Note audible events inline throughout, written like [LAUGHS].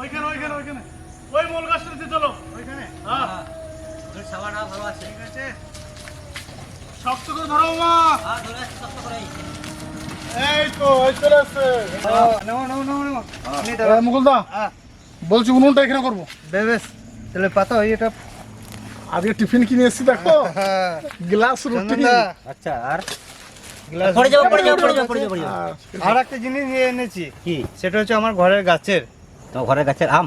ওইখানে ওইখানে ওইখানে। ওই মূল গাছটাতে চলো। ওইখানে? হ্যাঁ। সাবাটা ভালো আছে। ঠিক আছে। শক্ত করে ধরো মা। আর ধরে কষ্ট করে এই তো এই চলে আসছে। নাও নাও নাও নাও মুকুলদা হ্যাঁ। বলছি উনুনটা এখানে করব। বেশ তাহলে পাতা এটা আজকে টিফিন কিনে এসেছি দেখো। গ্লাস রুটি। আচ্ছা আর? আর একটা জিনিস নিয়ে এনেছি। কি? সেটা হচ্ছে আমার ঘরের গাছের। তোমার ঘরের গাছের আম?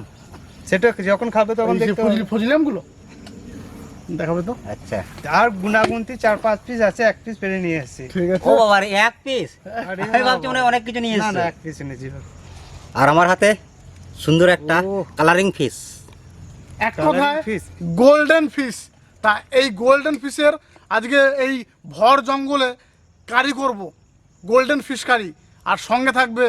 সেটা যখন খাবে তখন দেখতে ফজলি আমগুলো দেখাবে তো? আচ্ছা। আর গুনাগুনতি চার পাঁচ পিস আছে এক পিস পেরে নিয়ে এসেছি। ঠিক আছে। ও বাবা রে, এক পিস আমি ভাবছি মনে হয় অনেক কিছু নিয়ে এসেছে না এক পিস এনেছি আর আমার হাতে সুন্দর একটা কালারিং ফিশ এক কথায় ফিস গোল্ডেন ফিশ তা এই গোল্ডেন ফিশের আজকে এই ভর জঙ্গলে কারি করব। Golden fish curry. আর সঙ্গে থাকবে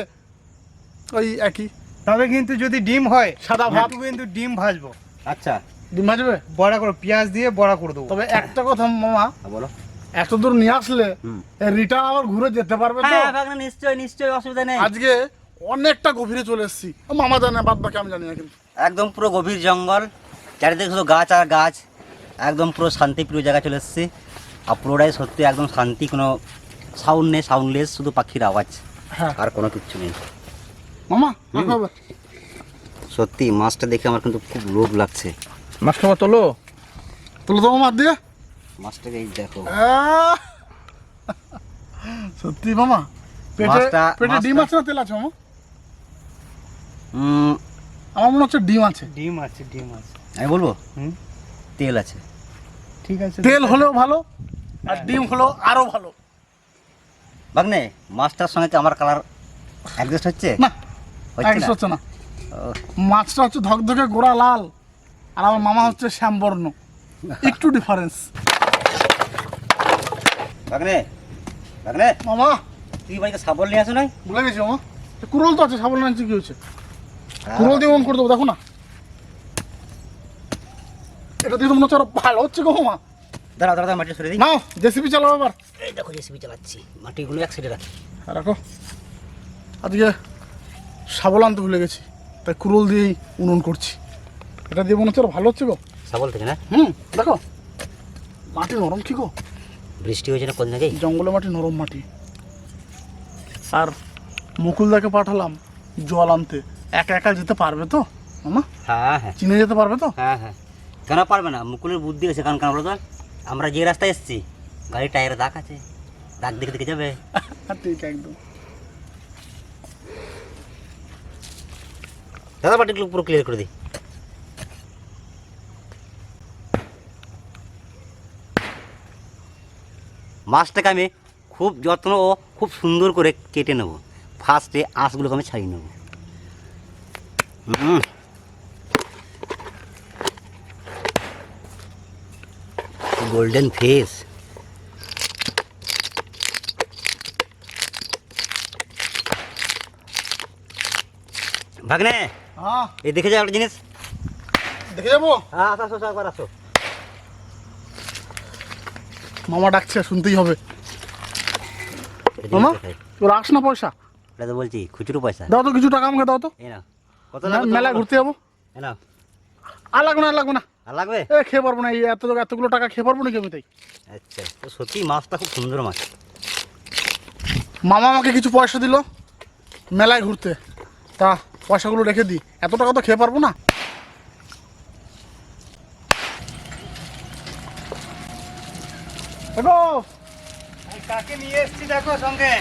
ওই একই। তবে কিন্তু যদি ডিম হয় সাদা ভাত কিন্তু ডিম ভাজবো। আচ্ছা। ডিম ভাজবে? বড়া করে পেঁয়াজ দিয়ে বড়া করে দেবো। তবে একটা কথা মামা হ্যাঁ, বলো। এত দূর নিয়ে আসলে রিটার্ন আবার ঘুরে যেতে পারবে তো? হ্যাঁ নিশ্চয়ই নিশ্চয়ই অসুবিধা নেই। আজকে অনেকটা গভীরে চলে এসেছি। মামা জানে বাদ বাকি আমি জানি না কিন্তু। একদম পুরো গভীর জঙ্গল চারিদিকে শুধু গাছ আর গাছ। একদম পুরো শান্তিপ্রিয় জায়গায় চলে এসেছি। আর পুরোটাই সত্যি একদম শান্তি কোনো সাউন্ড নেই সাউন্ডলেস শুধু পাখির আওয়াজ। হ্যাঁ। আর কোনো কিচ্ছু নেই। মামা সত্যি মাছটা দেখে আমার কিন্তু খুব লোভ লাগছে। মাছ খাবার তোলো। তুলো তো মামা দিয়ে। মাছটাকে এই দেখো। সত্যি মামা পেটে মাছটা- পেটে ডিম আছে না তেল আছে মামা? আমার মনে হচ্ছে ডিম আছে। ডিম আছে ডিম আছে। আমি বলব? হুম? তেল আছে। ঠিক আছে তেল হলেও ভালো আর ডিম হলেও আরও ভালো। বাগনে মাছটার সঙ্গে আমার কালার অ্যাডজাস্ট হচ্ছে? না হচ্ছে না? হচ্ছে না। মাছটা হচ্ছে ধকধকে গোড়া লাল আর আমার মামা হচ্ছে শ্যামবর্ণ। একটু ডিফারেন্স বাগনে বাগনে মামা। তুই বাড়িতে সাবল নিয়ে আসো নাই? ভুলে গেছি মামা। কুরল তো আছে সাবল নাচি কি হয়েছে? কুরল দিয়ে অন করে দেবো দেখো না। এটা দিয়ে তো মনে হচ্ছে ভালো হচ্ছে গো মামা। দাঁড়া দাঁড়া মাটি সরে দিই। নাও জেসিপি চালাও এবার এই দেখো জেসিবি চালাচ্ছি। মাটিগুলো এক সাইডে রাখি। আর রাখো। আজকে শাবল আনতে ভুলে গেছি। তাই কুরল দিয়েই উনুন করছি। এটা দিয়ে মনে হচ্ছে আরও ভালো হচ্ছে গো। সাবল থেকে না? হুম দেখো। মাটি নরম কি গো। বৃষ্টি হয়েছে না কোন জায়গায়? জঙ্গলে মাটি নরম মাটি। আর মুকুলদাকে পাঠালাম জল আনতে। একা একা যেতে পারবে তো মামা? হ্যাঁ হ্যাঁ। চিনে যেতে পারবে তো? হ্যাঁ হ্যাঁ। কেন পারবে না? মুকুলের বুদ্ধি আছে কারণ কেন বলো তো আমরা যে রাস্তায় এসেছি গাড়ির টায়ারে দাগ আছে। দাগ দেখে দেখে যাবে। [LAUGHS] ঠিক একদম। দাদা মাটিগুলো পুরো ক্লিয়ার করে দিই। মাছটাকে আমি খুব যত্ন ও খুব সুন্দর করে কেটে নেব। ফার্স্টে আঁশগুলোকে আমি ছাড়িয়ে নেব। গোল্ডেন ফেস ভাগ্নে! এই দেখে যাও একটা জিনিস। দেখে যাব? হ্যাঁ আসো আসো একবার আসো। মামা ডাকছে শুনতেই হবে। মামা তোর আস না পয়সা? এটা তো বলছি খুচরো পয়সা। দাও তো কিছু টাকা আমাকে দাও তো। এই না কত লাগবে মেলায় ঘুরতে যাব। এই না আর লাগবে না আর লাগবে না। আর লাগবে? এ খেয়ে পারব না এই এত এতগুলো টাকা খেয়ে পারব না কি আমি তাই? আচ্ছা তো সত্যি মাছটা খুব সুন্দর মাছ। মামা আমাকে কিছু পয়সা দিল মেলায় ঘুরতে। তা পয়সাগুলো রেখে দিই। এত টাকা তো খেয়ে পারব না। কাকে নিয়ে এসেছি দেখো সঙ্গে?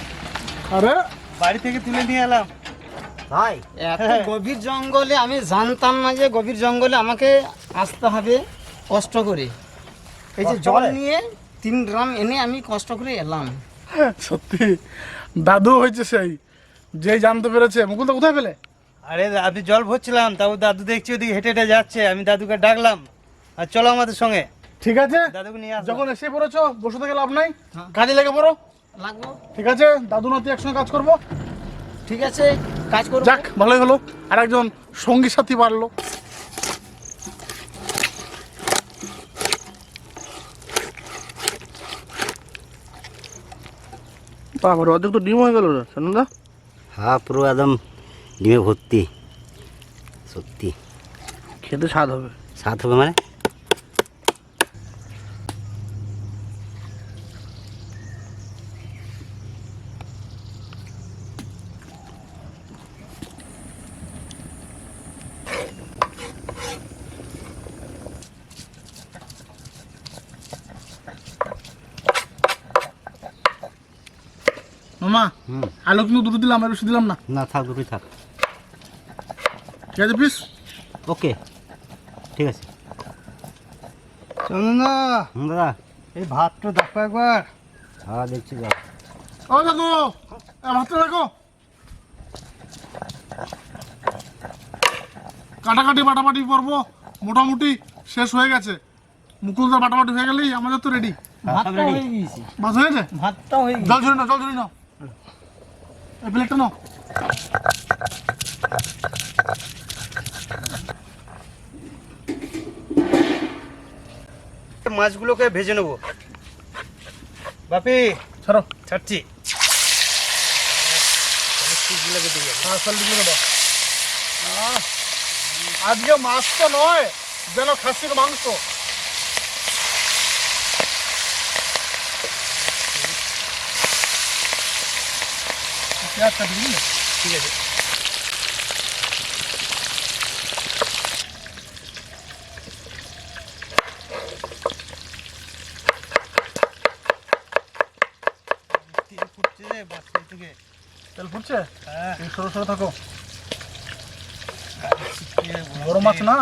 আরে। বাড়ি থেকে তুলে নিয়ে এলাম। ভাই এত গভীর জঙ্গলে আমি জানতাম না যে গভীর জঙ্গলে আমাকে আসতে হবে কষ্ট করে। এই যে জল নিয়ে তিন ড্রাম এনে আমি কষ্ট করে এলাম। সত্যি। দাদু হয়েছে সেই। যে জানতে পেরেছে মুকুল তো কোথায় পেলে? আরে আমি জল ভরছিলাম তাও দাদু দেখছি ওদিকে হেঁটে হেঁটে যাচ্ছে আমি দাদুকে ডাকলাম। আর চলো আমাদের সঙ্গে। ঠিক আছে? দাদুকে নিয়ে আসো যখন এসে পড়েছো বসে থেকে লাভ নাই। হ্যাঁ। কাজে লেগে পড়ো। লাগবো। ঠিক আছে? দাদু নাতি একসঙ্গে কাজ করব। ঠিক আছে কাজ করব। যাক ভালোই হলো। আর একজন সঙ্গী সাথী বাড়লো। বাবার অর্ধেক তো ডিম হয়ে গেল না সানুদা হ্যাঁ পুরো একদম ডিমে ভর্তি। সত্যি। খেতে স্বাদ হবে। স্বাদ হবে মানে? মামা আলু কিন্তু দুটো দিলাম আর বেশি দিলাম না? না থাক দুটোই থাক। পিস ওকে ঠিক আছে। হুম দাদা। এই ভাতটা দেখো একবার। হ্যাঁ দেখছি ও দেখো। ভাতটা দেখো। কাটাকাটি বাটাবাটি পর্ব মোটামুটি শেষ হয়ে গেছে। মুকুলদার বাটাবাটি হয়ে গেলেই আমাদের তো রেডি ভাতটা ready? হয়ে গিয়েছে। বাস হয়েছে? ভাতটা হয়ে গিয়েছে। জল ঝরি নাও জল ঝরি নাও। এই প্লেটটা নাও। মাছগুলোকে ভেজে নেব। বাপি ছাড়ো। ছাড়ছি। হ্যাঁ দাও আজকে মাছ তো নয় যেন খাসির মাংস। ঠিক আছে তেল ফুটছে রে বাচ্চা থেকে তেল ফুটছে? হ্যাঁ এই সরো সরো থাকো। বড় মাছ না?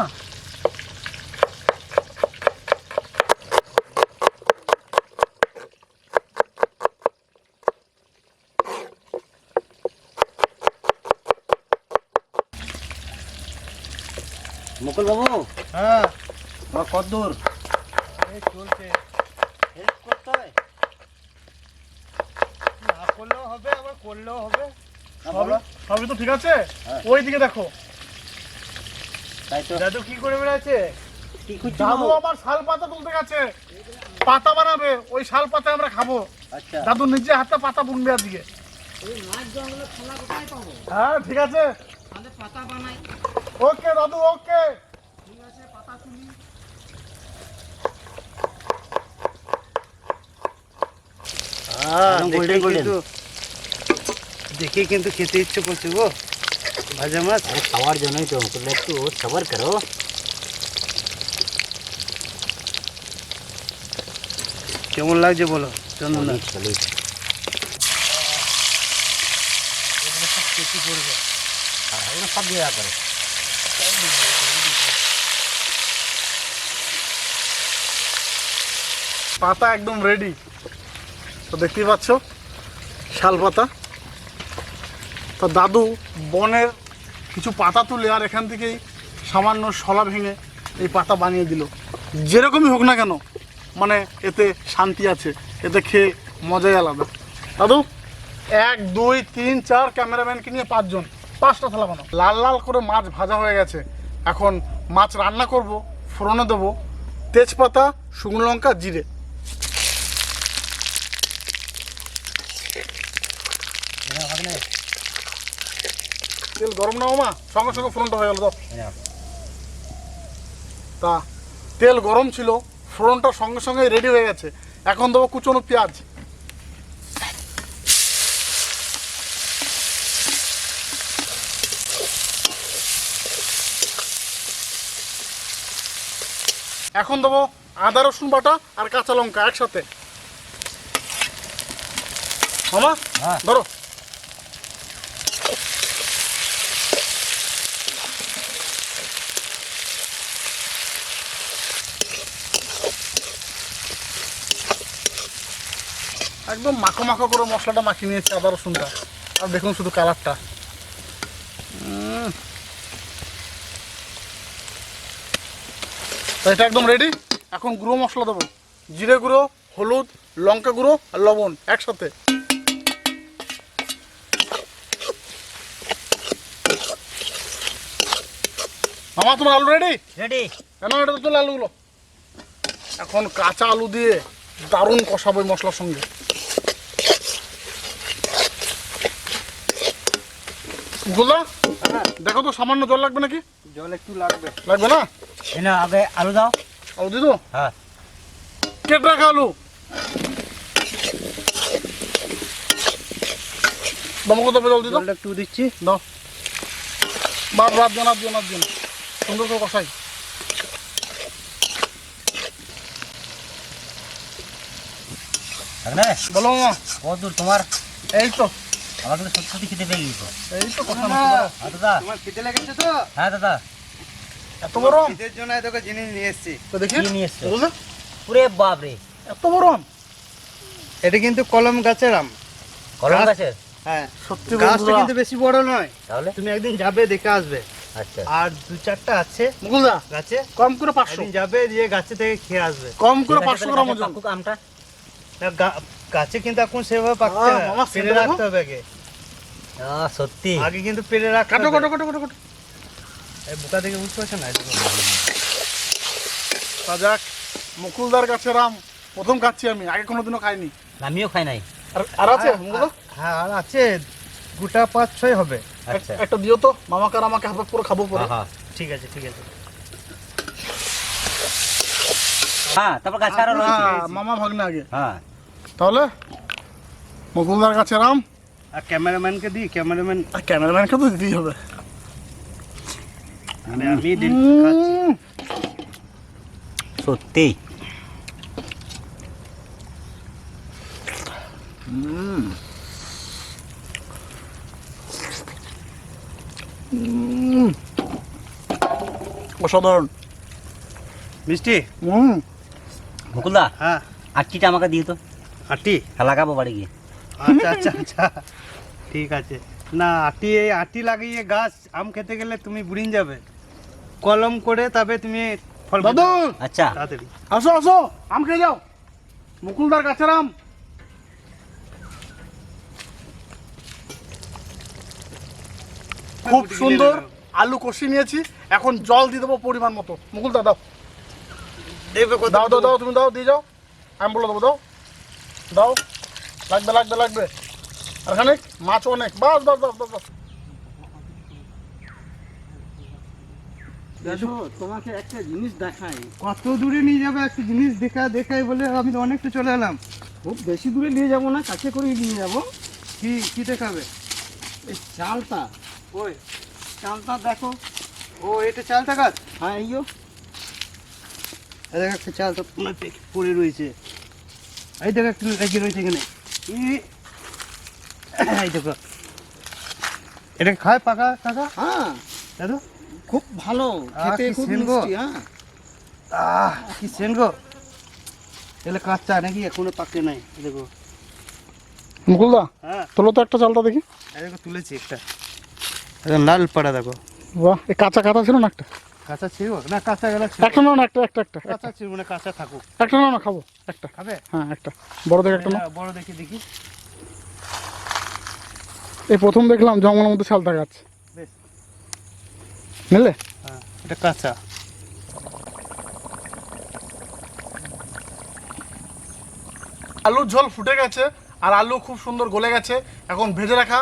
মুকুল বাবু? হ্যাঁ। কত দূর? চলছে হেল্প করতে হয় না করলেও হবে আবার করলেও হবে। সবই তো ঠিক আছে? হ্যাঁ। ওই দিকে দেখো দাদু কি করে বেড়াচ্ছে? দাদু আমার শাল পাতা তুলতে গেছে। পাতা বানাবে ওই শাল পাতা আমরা খাব। আচ্ছা। দাদু নিজে হাতে পাতা বুনবে আজকে। হ্যাঁ ঠিক আছে। পাতা বানাই। ওকে দাদু ওকে। ঠিক আছে পাতা তুলি। হ্যাঁ golden। কিন্তু দেখে কিন্তু খেতে ইচ্ছে করছে গো। ভাজা মাছ? খাওয়ার জন্যই তো মুকুল একটু সবার করো। কেমন লাগছে বলো? চন্দনা। চলিস হ্যাঁ, এগুলো সব দিয়ে করে পাতা একদম রেডি তো দেখতেই পাচ্ছ? শাল পাতা। তো দাদু বনের কিছু পাতা তুলে আর এখান থেকেই সামান্য শলা ভেঙে এই পাতা বানিয়ে দিল। যেরকমই হোক না কেন মানে এতে শান্তি আছে, এতে খেয়ে মজাই আলাদা। দাদু, এক, দুই, তিন, চার ক্যামেরাম্যানকে নিয়ে পাঁচজন, পাঁচটা থালা বানাও। লাল লাল করে মাছ ভাজা হয়ে গেছে। এখন মাছ রান্না করব, ফোড়নে দেবো, তেজপাতা, শুকনো লঙ্কা, জিরে। তেল গরম না মা সঙ্গে সঙ্গে ফোড়নটা হয়ে গেল তো তা তেল গরম ছিল ফোড়নটা সঙ্গে সঙ্গে রেডি হয়ে গেছে। এখন দেবো কুচনো পেঁয়াজ। এখন দেবো আদা রসুন বাটা আর কাঁচা লঙ্কা একসাথে। মামা হ্যাঁ। ধরো। একদম মাখো মাখো করে মশলাটা মাখিয়ে নিয়েছে আদা রসুনটা। আর দেখুন শুধু কালারটা। এটা একদম রেডি এখন গুঁড়ো মশলা দেবো। জিরে গুঁড়ো হলুদ লঙ্কা গুঁড়ো আর লবণ একসাথে। মামা তোমার আলু রেডি রেডি কেন এটা তো তুলে আলুগুলো? এখন কাঁচা আলু দিয়ে দারুণ কষাবো মশলার সঙ্গে। গুলা দেখো তো সামান্য জল লাগবে নাকি? জল একটু লাগবে। লাগবে না? না আগে আলু দাও। আলু দিদো হ্যাঁ। কেটে রাখা আলু। দমক দেবে জল দিদো একটু দিচ্ছি। দাও। বাদ বাদ দিও না দিও না দিও সুন্দর করে কষাই। বলো মামা। কত দূর তোমার? এই তো। আমার কিন্তু সত্যি সত্যি খেতে পেয়ে গেছো। এই তো মামা। হ্যাঁ দাদা। তোমার খিদে লেগেছে তো? হ্যাঁ দাদা। এত বড়? জন্য এত জিনিস নিয়ে এসেছি। তো দেখি। কি নিয়ে এসছো? পুরে বাপ রে এত বড় এটা কিন্তু কলম গাছের আম। কলম গাছের? হ্যাঁ। সত্যি গাছটা কিন্তু বেশি বড় নয়। তাহলে? তুমি একদিন যাবে দেখে আসবে। আচ্ছা। আর দু চারটা আছে মুকুলদা গাছে। কম করে পাঁচশো। যাবে দিয়ে গাছে থেকে খেয়ে আসবে। কম করে পাঁচশো গ্রাম আমটা। গাছে কিন্তু এখন সেভাবে সেটা দেখো। রাখতে হবে আগে। সত্যি? আগে কিন্তু পেরে রাখতে কাটো কাটো কাটো কাটো কাটো। এই বোকা দেখে বুঝতে পারছ না যাক মুকুলদার গাছের আম প্রথম খাচ্ছি আমি আগে কোনোদিনও খাইনি। আমিও খাই নাই। আর আছে হ্যাঁ আর আছে গোটা পাঁচ ছয় হবে। আচ্ছা। এক- একটা দিও তো মামাকে আর আমাকে হাফে পুরো খাব পরে। হ্যাঁ, হ্যাঁ। ঠিক আছে ঠিক আছে। হ্যাঁ তারপর গাছ আরও হ্যাঁ, মামা ভাগ্নে আগে। হ্যাঁ। তাহলে মুকুলদার কাছে আম আর ক্যামেরাম্যানকে দিই ক্যামেরাম্যান আর ক্যামেরাম্যানকে তো দিতেই হবে। মানে আমি সত্যি অসাধারণ। মিষ্টি? হুম মুকুলদা হ্যাঁ। আটটিটা আমাকে দিয়ে তো। আটটি? লাগাবো বাড়ি গিয়ে। আচ্ছা আচ্ছা আচ্ছা। ঠিক আছে। না আটি এই আটি লাগিয়ে গাছ আম খেতে গেলে তুমি বুড়িন যাবে। কলম করে তবে তুমি ফল দাদু আচ্ছা। তাড়াতাড়ি। আসো আসো আম খেয়ে যাও। মুকুলদার গাছের আম। খুব সুন্দর আলু কষি নিয়েছি। এখন জল দিয়ে দেবো পরিমাণ মতো। মুকুলদা দাও। দেখবে দাও দাও দাও তুমি দাও দিয়ে যাও। আমি বলে দেবো দাও। দাও। লাগবে লাগবে লাগবে। আর খানিক মাছ অনেক। বাস বাস বাস বাস বাস। তোমাকে একটা জিনিস দেখাই। কত দূরে নিয়ে যাবে একটা জিনিস দেখা দেখাই বলে আমি তো অনেকটা চলে এলাম। খুব বেশি দূরে নিয়ে যাব না কাছে করে নিয়ে যাব। কি কি দেখাবে? এই চালটা। ওই চালটা দেখো। ও এটা চালটা গাছ হ্যাঁ দেখ একটা চাল তো পড়ে রয়েছে। এই দেখ একটা লেগে রয়েছে এখানে। এই দেখো। এটা খায় পাকা কাকা? হ্যাঁ। দাদু? খুব ভালো। আহ, খেতে কি খুব। মিষ্টি হ্যাঁ। আহ কি সেন গো এলে কাঁচা নাকি? এখনও পাকে নাই দেখো। মুকুলদা হ্যাঁ। তোলো তো একটা চালটা দেখি। দেখো তুলেছি একটা। লাল পাড়া দেখো। বাহ এই কাঁচা কাঁচা ছিল না একটা? কাঁচা ছিল না কাঁচা গেলা একটা নাও না একটা একটা একটা কাঁচা ছিল মানে কাঁচা থাকুক। একটা নাও না খাব একটা। খাবে? হ্যাঁ একটা। বড় দেখে একটা নাও। হ্যাঁ, বড় দেখি দেখি। এই প্রথম দেখলাম জঙ্গলের মধ্যে শালতা গাছ। নিলে? হ্যাঁ এটা কাঁচা। আলুর ঝোল ফুটে গেছে আর আলু খুব সুন্দর গলে গেছে। এখন ভেজে রাখা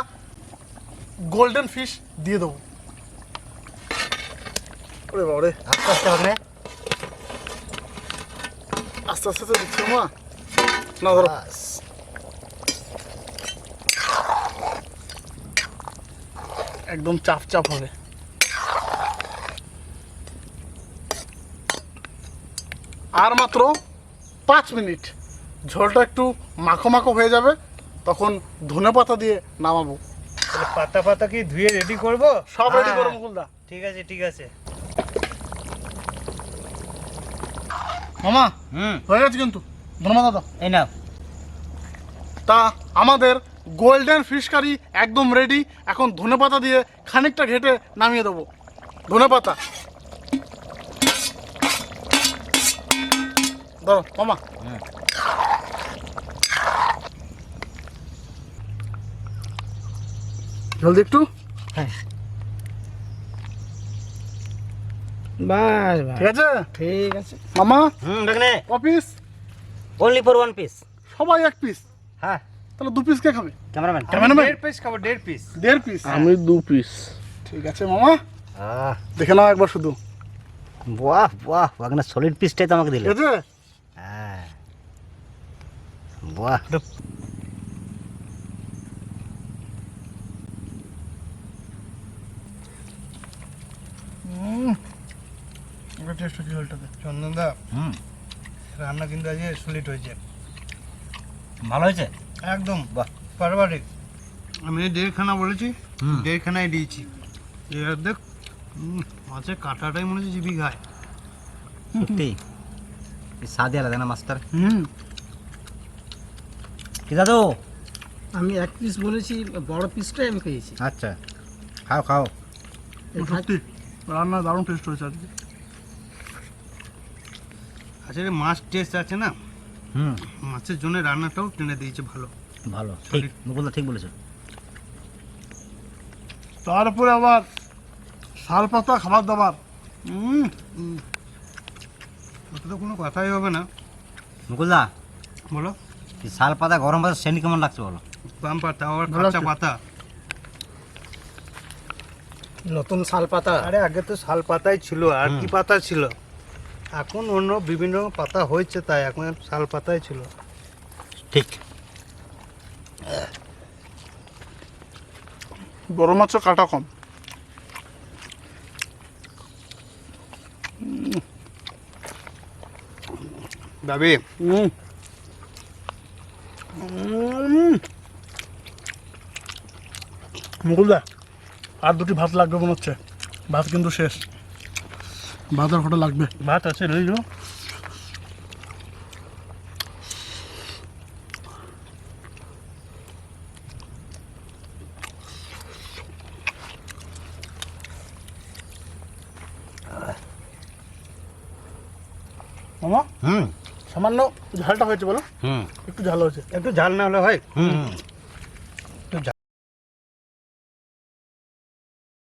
গোল্ডেন ফিশ দিয়ে দেবো। ওরে বাবা রে। আস্তে আস্তে হবে না। আস্তে আস্তে তো দিচ্ছি মা। না ধরো। একদম চাপ চাপ হবে। আর মাত্র পাঁচ মিনিট। ঝোলটা একটু মাখো মাখো হয়ে যাবে তখন ধনে পাতা দিয়ে নামাবো। পাতা পাতা কি ধুয়ে রেডি করব? সব রেডি হ্যাঁ, করো মুকুলদা। ঠিক আছে ঠিক আছে। মামা হুম। হয়ে গেছে কিন্তু। ধন্যবাদ দাদা। এই নাও। তা আমাদের গোল্ডেন ফিশ কারি একদম রেডি এখন ধনেপাতা দিয়ে খানিকটা ঘেটে নামিয়ে দেবো। ধনেপাতা ধরো মামা। জলদি একটু। বাস বাস ঠিক আছে? ঠিক আছে। মামা? হুম দেখনে office? Only for one piece সবাই এক পিস হ্যাঁ। তাহলে দু পিস কে খাবে? ক্যামেরাম্যান ক্যামেরাম্যান দেড় পিস খাব দেড় পিস দেড় পিস আমি দু পিস ঠিক আছে মামা। আহ। দেখে নাও একবার শুধু। বাহ বাহ ওখানে সলিড পিসটাই তো আমাকে দিলে। ঠিক আছে? হ্যাঁ। বাহ। এটা টেস্ট কি হলটাতে চন্দনদা হুম। রান্না কিন্তু আজকে সলিড হয়েছে। ভালো হয়েছে? একদম। বাহ। পারবারিক। আমি দেড়খানা বলেছি হুম। দেড়খানাই দিয়েছি। এবার দেখ মাছের কাঁটাটাই মনে হচ্ছে জিবি খায়। সত্যি? এই স্বাদই আলাদা না মাস্টার হুম। কি দাদু? আমি এক পিস বলেছি বড় পিসটাই আমি খেয়েছি। আচ্ছা। খাও খাও। সত্যি। রান্না দারুণ টেস্ট হয়েছে আজকে। আচ্ছা রে মাছ টেস্ট আছে না? হুম। মাছের জন্য রান্নাটাও টেনে দিয়েছে ভালো। ভালো। ঠিক মুকুলদা ঠিক বলেছ। তারপরে আবার শাল পাতা খাবার দাবার। হুম ওটা তো কোনো কথাই হবে না। মুকুলদা বলো। শাল পাতা গরম পাতা সেন্ট কেমন লাগছে বলো? পাম পাতা আবার কাঁচা পাতা। নতুন শাল পাতা আরে আগে তো শাল পাতাই ছিল আর কি পাতা ছিল? এখন অন্য বিভিন্ন রকম পাতা হয়েছে তাই এখন শাল পাতাই ছিল। ঠিক। বড় মাছও কাটা কম। দাবি হুম। মুকুলদা আর দুটি ভাত লাগবে মনে হচ্ছে। ভাত কিন্তু শেষ। ভাত আর কটা লাগবে। ভাত আছে রইল। মামা হুম। সামান্য ঝালটা হয়েছে বলো। হুম। একটু ঝাল হয়েছে। একটু ঝাল না হলে হয়। হুম।